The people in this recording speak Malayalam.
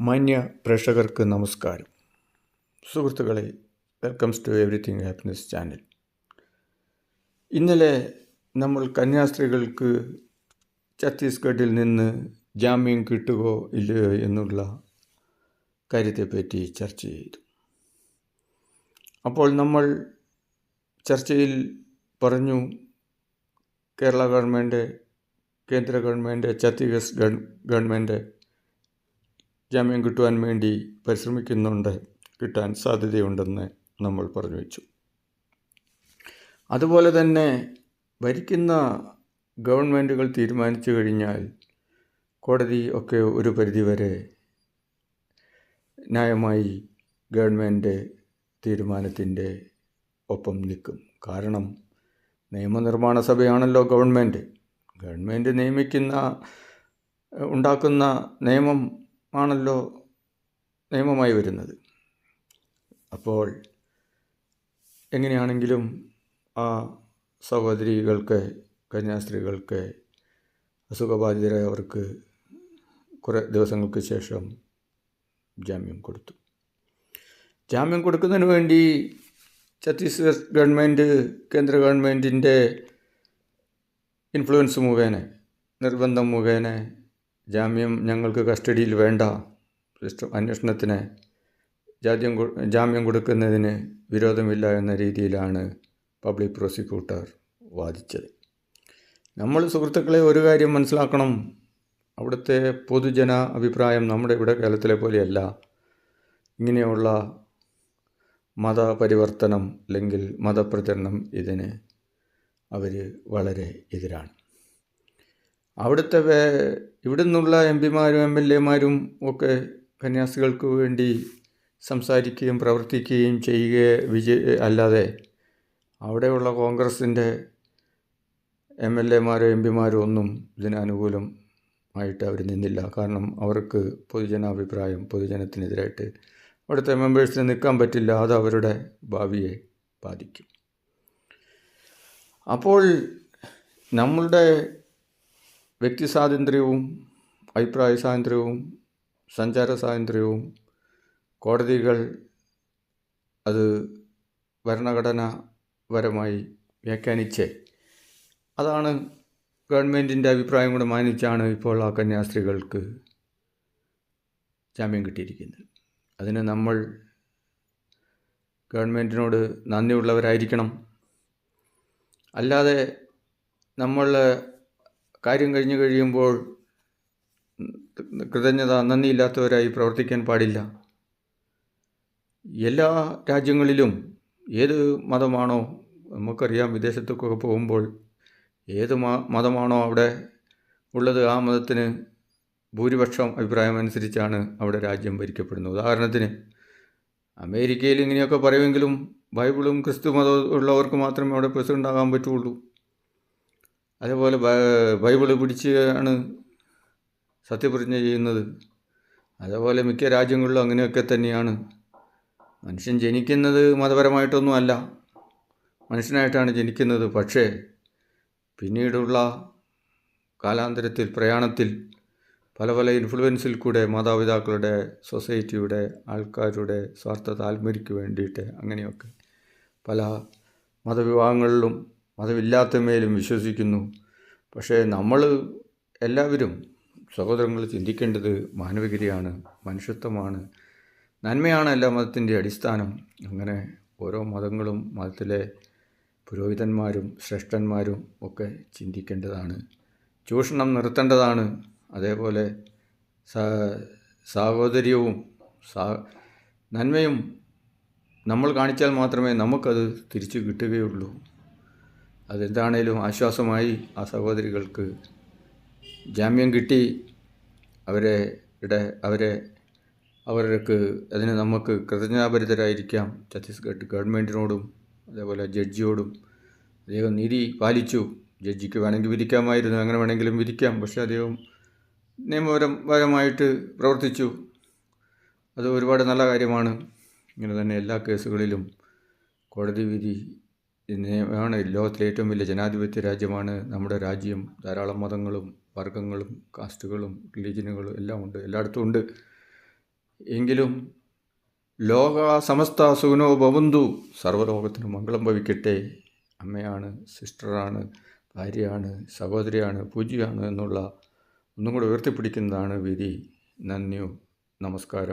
മാന്യ പ്രേക്ഷകർക്ക് നമസ്കാരം. സുഹൃത്തുക്കളെ welcomes to everything happiness channel ഇന്നലെ നമ്മൾ കന്യാസ്ത്രീകൾക്ക് ഛത്തീസ്ഗഡിൽ നിന്ന് ജാമ്യം കിട്ടുകയോ ഇല്ലയോ എന്നുള്ള കാര്യത്തെപ്പറ്റി ചർച്ച ചെയ്തു. അപ്പോൾ നമ്മൾ ചർച്ചയിൽ പറഞ്ഞു കേരള ഗവൺമെന്റ് കേന്ദ്ര ഗവൺമെന്റ് ഛത്തീസ്ഗഡ് ഗവൺമെന്റ് ജാമ്യം കിട്ടുവാൻ വേണ്ടി പരിശ്രമിക്കുന്നുണ്ട്. കിട്ടാൻ സാധ്യതയുണ്ടെന്ന് നമ്മൾ പറഞ്ഞു വെച്ചു. അതുപോലെ തന്നെ ഭരിക്കുന്ന ഗവൺമെന്റുകൾ തീരുമാനിച്ചു കഴിഞ്ഞാൽ കോടതി ഒക്കെ ഒരു പരിധിവരെ ന്യായമായി ഗവൺമെന്റ് തീരുമാനത്തിന്റെ ഒപ്പം നിൽക്കും. കാരണം നിയമനിർമ്മാണ സഭയാണല്ലോ ഗവൺമെന്റ് ഗവൺമെന്റ് നിയമിക്കുന്ന ഉണ്ടാക്കുന്ന നിയമം ആണല്ലോ നിയമമായി വരുന്നത്. അപ്പോൾ എങ്ങനെയാണെങ്കിലും ആ സഹോദരികൾക്ക് കന്യാസ്ത്രീകൾക്ക് അസുഖബാധിതരായവർക്ക് കുറേ ദിവസങ്ങൾക്ക് ശേഷം ജാമ്യം കൊടുത്തു. ജാമ്യം കൊടുക്കുന്നതിന് വേണ്ടി ഛത്തീസ്ഗഡ് ഗവൺമെന്റ് കേന്ദ്ര ഗവൺമെന്റിന്റെ ഇൻഫ്ലുവൻസ് മുഖേന നിർബന്ധം മുഖേന ജാമ്യം ഞങ്ങൾക്ക് കസ്റ്റഡിയിൽ വേണ്ട. സിസ്റ്റം അന്വേഷണത്തിന് ജാദ്യം ജാമ്യം കൊടുക്കുന്നതിന് വിരോധമില്ല എന്ന രീതിയിലാണ് പബ്ലിക് പ്രോസിക്യൂട്ടർ വാദിച്ചത്. നമ്മൾ സുഹൃത്തുക്കളെ ഒരു കാര്യം മനസ്സിലാക്കണം. അവിടുത്തെ പൊതുജന അഭിപ്രായം നമ്മുടെ ഇവിടെ കേരളത്തിലെ പോലെയല്ല. ഇങ്ങനെയുള്ള മതപരിവർത്തനം അല്ലെങ്കിൽ മതപ്രചരണം ഇതിന് അവർ വളരെ എതിരാണ്. അവിടുത്തെ ഇവിടെ നിന്നുള്ള എം പിമാരും എം എൽ എമാരും ഒക്കെ കന്യാസ്ത്രീകൾക്ക് വേണ്ടി സംസാരിക്കുകയും പ്രവർത്തിക്കുകയും ചെയ്യുക വിജയ അല്ലാതെ അവിടെയുള്ള കോൺഗ്രസിന്റെ എം എൽ എമാരോ എം പിമാരോ ഒന്നും ഇതിനനുകൂലം ആയിട്ട് അവർ നിന്നില്ല. കാരണം അവർക്ക് പൊതുജനാഭിപ്രായം പൊതുജനത്തിനെതിരായിട്ട് അവിടുത്തെ മെമ്പേഴ്സിന് നിൽക്കാൻ പറ്റില്ല. അത് അവരുടെ ഭാവിയെ ബാധിക്കും. അപ്പോൾ നമ്മളുടെ വ്യക്തി സ്വാതന്ത്ര്യവും അഭിപ്രായ സ്വാതന്ത്ര്യവും സഞ്ചാര സ്വാതന്ത്ര്യവും കോടതികൾ അത് ഭരണഘടനാപരമായി വ്യാഖ്യാനിച്ച്. അതാണ് ഗവൺമെന്റിന്റെ അഭിപ്രായം കൂടെ മാനിച്ചാണ് ഇപ്പോൾ ആ കന്യാസ്ത്രീകൾക്ക് ജാമ്യം കിട്ടിയിരിക്കുന്നത്. അതിന് നമ്മൾ ഗവൺമെന്റിനോട് നന്ദിയുള്ളവരായിരിക്കണം. അല്ലാതെ നമ്മൾ കാര്യം കഴിഞ്ഞു കഴിയുമ്പോൾ കൃതജ്ഞത നന്ദിയില്ലാത്തവരായി പ്രവർത്തിക്കാൻ പാടില്ല. എല്ലാ രാജ്യങ്ങളിലും ഏത് മതമാണോ നമുക്കറിയാം വിദേശത്തൊക്കെ പോകുമ്പോൾ ഏത് മതമാണോ അവിടെ ഉള്ളത് ആ മതത്തിന് ഭൂരിപക്ഷം അഭിപ്രായം അനുസരിച്ചാണ് അവിടെ രാജ്യം ഭരിക്കപ്പെടുന്നത്. ഉദാഹരണത്തിന് അമേരിക്കയിൽ ഇങ്ങനെയൊക്കെ പറയുമെങ്കിലും ബൈബിളും ക്രിസ്തു മതവും ഉള്ളവർക്ക് മാത്രമേ അവിടെ പ്രസിഡന്റ് ആകാൻ പറ്റുള്ളൂ. അതേപോലെ ബൈബിൾ പിടിച്ചാണ് സത്യപ്രതിജ്ഞ ചെയ്യുന്നത്. അതേപോലെ മിക്ക രാജ്യങ്ങളിലും അങ്ങനെയൊക്കെ തന്നെയാണ്. മനുഷ്യൻ ജനിക്കുന്നത് മതപരമായിട്ടൊന്നും അല്ല മനുഷ്യനായിട്ടാണ് ജനിക്കുന്നത്. പക്ഷേ പിന്നീടുള്ള കാലാന്തരത്തിൽ പ്രയാണത്തിൽ പല പല ഇൻഫ്ലുവൻസിൽ കൂടെ മാതാപിതാക്കളുടെ സൊസൈറ്റിയുടെ ആൾക്കാരുടെ സ്വാർത്ഥ താല്പര്യക്ക് വേണ്ടിയിട്ട് അങ്ങനെയൊക്കെ പല മതവിഭാഗങ്ങളിലും മതമില്ലാത്തമേലും വിശ്വസിക്കുന്നു. പക്ഷേ നമ്മൾ എല്ലാവരും സഹോദരങ്ങൾ ചിന്തിക്കേണ്ടത് മാനവികതയാണ് മനുഷ്യത്വമാണ്. നന്മയാണ് എല്ലാ മതത്തിന്റെ അടിസ്ഥാനം. അങ്ങനെ ഓരോ മതങ്ങളും മതത്തിലെ പുരോഹിതന്മാരും ശ്രേഷ്ഠന്മാരും ഒക്കെ ചിന്തിക്കേണ്ടതാണ്. ചൂഷണം നിർത്തേണ്ടതാണ്. അതേപോലെ സാഹോദര്യവും സാ നന്മയും നമ്മൾ കാണിച്ചാൽ മാത്രമേ നമുക്കത് തിരിച്ചു കിട്ടുകയുള്ളൂ. അതെന്താണേലും ആശ്വാസമായി ആ സഹോദരികൾക്ക് ജാമ്യം കിട്ടി അവരെ ഇട അവരെ അവർക്ക് അതിന് നമുക്ക് കൃതജ്ഞാപരിതരായിരിക്കാം ഛത്തീസ്ഗഡ് ഗവൺമെന്റിനോടും അതേപോലെ ജഡ്ജിയോടും അദ്ദേഹം നീതി പാലിച്ചു. ജഡ്ജിക്ക് വേണമെങ്കിൽ വിധിക്കാമായിരുന്നു അങ്ങനെ വേണമെങ്കിലും വിധിക്കാം. പക്ഷേ അദ്ദേഹം നിയമപരമായിട്ട് പ്രവർത്തിച്ചു. അത് ഒരുപാട് നല്ല കാര്യമാണ്. ഇങ്ങനെ തന്നെ എല്ലാ കേസുകളിലും കോടതി വിധി ആണ് ലോകത്തിലെ ഏറ്റവും വലിയ ജനാധിപത്യ രാജ്യമാണ്. നമ്മുടെ രാജ്യം ധാരാളം മതങ്ങളും വർഗങ്ങളും കാസ്റ്റുകളും റിലീജിയനുകളും എല്ലാം ഉണ്ട്. എല്ലായിടത്തും ഉണ്ട്. എങ്കിലും ലോക സമസ്ത സുഖനോ ഭവന്തു സർവലോകത്തിനും മംഗളം ഭവിക്കട്ടെ. അമ്മയാണ് സിസ്റ്ററാണ് ഭാര്യയാണ് സഹോദരിയാണ് പൂജയാണ് എന്നുള്ള ഒന്നും കൂടെ ഉയർത്തിപ്പിടിക്കുന്നതാണ് വിധി. നന്ദിയും നമസ്കാരം.